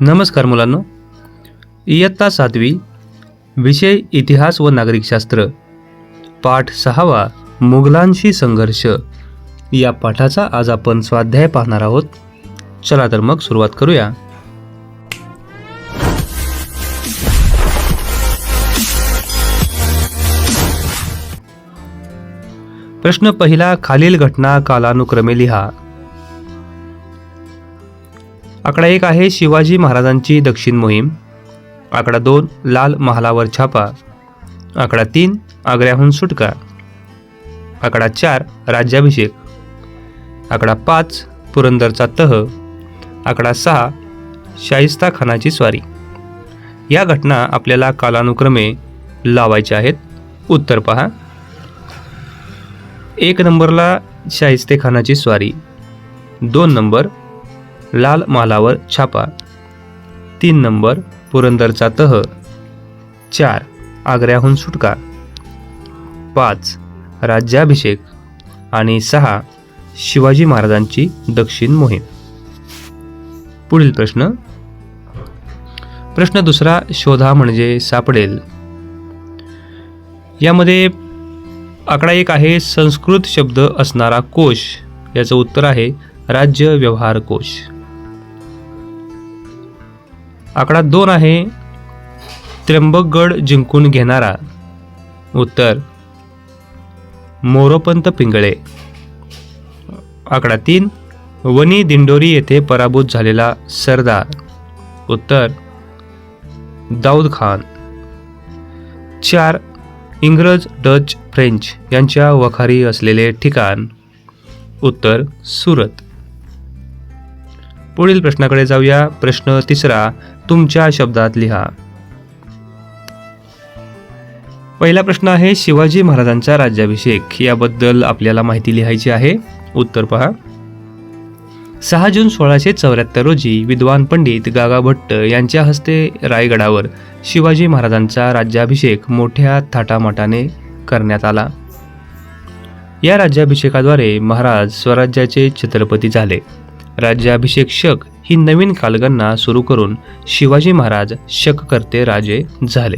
नमस्कार मुलांनो. इयत्ता सातवी विषय इतिहास व नागरिकशास्त्र पाठ सहावा मुघलांशी संघर्ष. या पाठाचा आज आपण स्वाध्याय पाहणार आहोत. चला तर मग सुरुवात करूया. प्रश्न पहिला खालील घटना कालानुक्रमे लिहा. आकडा एक आहे शिवाजी महाराजांची दक्षिण मोहीम. आकडा दोन लाल महालावर छापा. आकडा तीन आग्र्याहून सुटका. आकडा चार राज्याभिषेक. आकडा पाच पुरंदरचा तह. आकडा सहा शाहिस्ता खानाची स्वारी. या घटना आपल्याला कालानुक्रमे लावायच्या आहेत. उत्तर पहा. एक नंबरला शाहिस्ते खानाची स्वारी. दोन नंबर लाल मालावर छापा. तीन नंबर पुरंदरचा तह. चार आग्र्याहून सुटका. पाच राज्याभिषेक. आणि सहा शिवाजी महाराजांची दक्षिण मोहीम. पुढील प्रश्न. प्रश्न दुसरा शोधा म्हणजे सापडेल. यामध्ये आकडा एक आहे संस्कृत शब्द असणारा कोश. याचं उत्तर आहे राज्य व्यवहार कोश. आकडा दोन आहे. त्र्यंबकगड जिंकून घेणारा. उत्तर मोरोपंत पिंगळे. आकडा तीन वनी दिंडोरी येथे पराभूत झालेला सरदार. उत्तर दाऊद खान. चार इंग्रज डच फ्रेंच यांच्या वखारी असलेले ठिकाण. उत्तर सुरत. पुढील प्रश्नाकडे जाऊया. प्रश्न तिसरा तुमच्या शब्दात लिहा. पहिला प्रश्न आहे शिवाजी महाराजांचा राज्याभिषेक. याबद्दल आपल्याला माहिती लिहायची आहे. उत्तर पहा. सहा जून सोळाशे चौऱ्याहत्तर रोजी विद्वान पंडित गागा भट्ट यांच्या हस्ते रायगडावर शिवाजी महाराजांचा राज्याभिषेक मोठ्या थाटामाटाने करण्यात आला. या राज्याभिषेकाद्वारे महाराज स्वराज्याचे छत्रपती झाले. राज्याभिषेक शक ही नवीन कालगणना सुरू करून शिवाजी महाराज शककर्ते राजे झाले.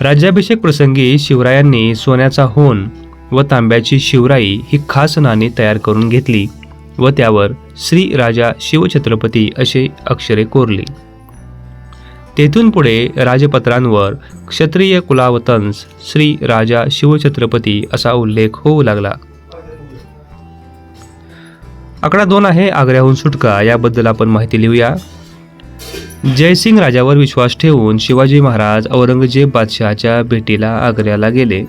राज्याभिषेक प्रसंगी शिवरायांनी सोन्याचा होन व तांब्याची शिवराई ही खास नाणी तयार करून घेतली व त्यावर श्री राजा शिवछत्रपती असे अक्षरे कोरली. तेथून पुढे राजपत्रांवर क्षत्रिय कुलावतंस श्री राजा शिवछत्रपती असा उल्लेख होऊ लागला. आकडा दोन आहे आग्र्याहून सुटका याबद्दल आपण माहिती लिहूया. जयसिंग राजावर विश्वास ठेवून शिवाजी महाराज औरंगजेब बादशहाच्या भेटीला आग्र्याला गेले.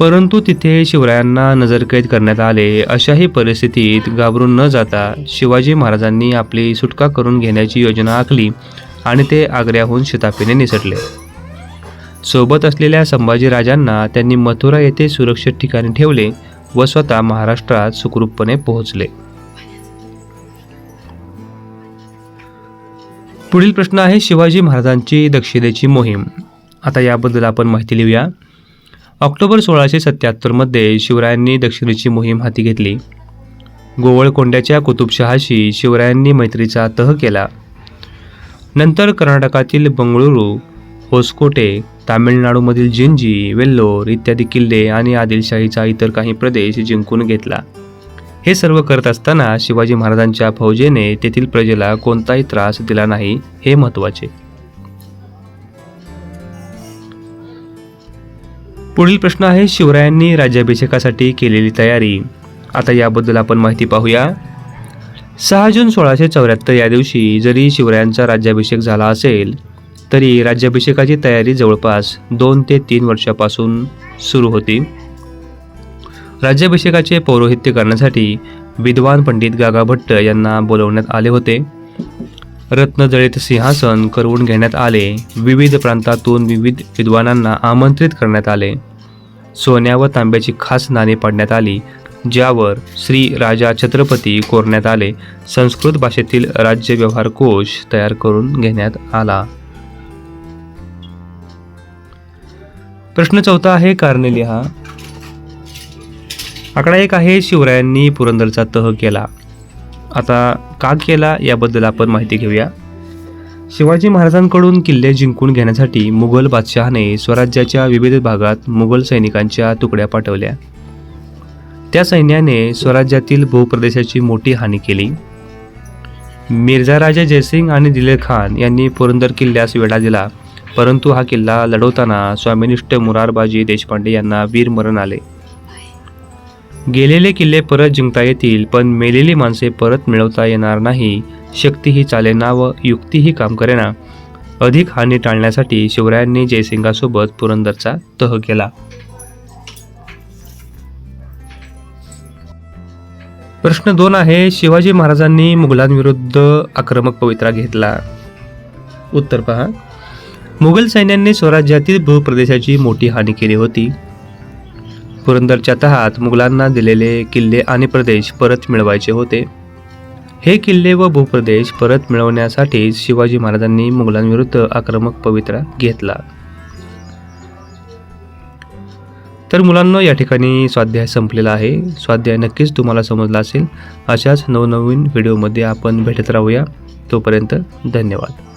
परंतु तिथे शिवरायांना नजरकैद करण्यात आले. अशाही परिस्थितीत घाबरून न जाता शिवाजी महाराजांनी आपली सुटका करून घेण्याची योजना आखली आणि ते आग्र्याहून शिताफीने निसटले. सोबत असलेल्या संभाजीराजांना त्यांनी मथुरा येथे सुरक्षित ठिकाणी ठेवले. व स्वतः महाराष्ट्रात सुखरूपपणे पोहोचले. पुढील प्रश्न आहे शिवाजी महाराजांची दक्षिणेची मोहीम. आता याबद्दल आपण माहिती लिहूया. ऑक्टोबर सोळाशे सत्याहत्तरमध्ये शिवरायांनी दक्षिणेची मोहीम हाती घेतली. गोवळकोंड्याच्या कुतुबशहाशी शिवरायांनी मैत्रीचा तह केला. नंतर कर्नाटकातील बंगळुरू होसकोटे तामिळनाडूमधील जिंजी वेल्लोर इत्यादी किल्ले आणि आदिलशाहीचा इतर काही प्रदेश जिंकून घेतला. हे सर्व करत असताना शिवाजी महाराजांच्या फौजेने तेथील प्रजेला कोणताही त्रास दिला नाही हे महत्त्वाचे. पुढील प्रश्न आहे शिवरायांनी राज्याभिषेकासाठी केलेली तयारी. आता याबद्दल आपण माहिती पाहूया. सहा जून सोळाशे चौऱ्याहत्तर या दिवशी जरी शिवरायांचा राज्याभिषेक झाला असेल तरी राज्याभिषेकाची तयारी जवळपास दोन ते तीन वर्षापासून सुरू होती. राज्याभिषेकाचे पौरोहित्य करण्यासाठी विद्वान पंडित गागा भट्ट यांना बोलवण्यात आले होते. रत्नजळीत सिंहासन करवून घेण्यात आले. विविध प्रांतातून विविध विद्वानांना आमंत्रित करण्यात आले. सोन्या व तांब्याची खास नाणी पाडण्यात आली ज्यावर श्री राजा छत्रपती कोरण्यात आले. संस्कृत भाषेतील राज्य व्यवहार कोश तयार करून घेण्यात आला. प्रश्न चौथा आहे कारणे लिहा आकडा एक आहे शिवरायांनी पुरंदरचा तह केला. आता का केला याबद्दल आपण माहिती घेऊया. शिवाजी महाराजांकडून किल्ले जिंकून घेण्यासाठी मुघल बादशहाने स्वराज्याच्या विविध भागात मुघल सैनिकांच्या तुकड्या पाठवल्या. त्या सैन्याने स्वराज्यातील भूप्रदेशाची मोठी हानी केली. मिर्झा राजा जयसिंग आणि दिलेर खान यांनी पुरंदर किल्ल्यास वेढा दिला. परंतु हा किल्ला लढवताना स्वामिनिष्ठ मुरारबाजी देशपांडे यांना वीरमरण आले. गेलेले किल्ले परत जिंकता येतील पण मेलेली माणसे परत मिळवता येणार नाही. शक्तीही चालेना व युक्तीही काम करेना. अधिक हानी टाळण्यासाठी शिवरायांनी जयसिंगासोबत पुरंदरचा तह केला. प्रश्न दोन आहे शिवाजी महाराजांनी मुघलांविरुद्ध आक्रमक पवित्रा घेतला. उत्तर पहा. मुघल सैन्याने स्वराज्यातील भूप्रदेशाची मोठी हानी केली होती. पुरंदरच्या तहात मुघलांना दिलेले किल्ले आणि प्रदेश परत मिळवायचे होते. हे किल्ले व भूप्रदेश परत मिळवण्यासाठी शिवाजी महाराजांनी मुघलांविरुद्ध आक्रमक पवित्रा घेतला. तर मुलांना या ठिकाणी स्वाध्याय संपलेला आहे. स्वाध्याय नक्कीच तुम्हाला समजला असेल. अशाच नवनवीन व्हिडिओमध्ये आपण भेटत राहूया. तोपर्यंत धन्यवाद.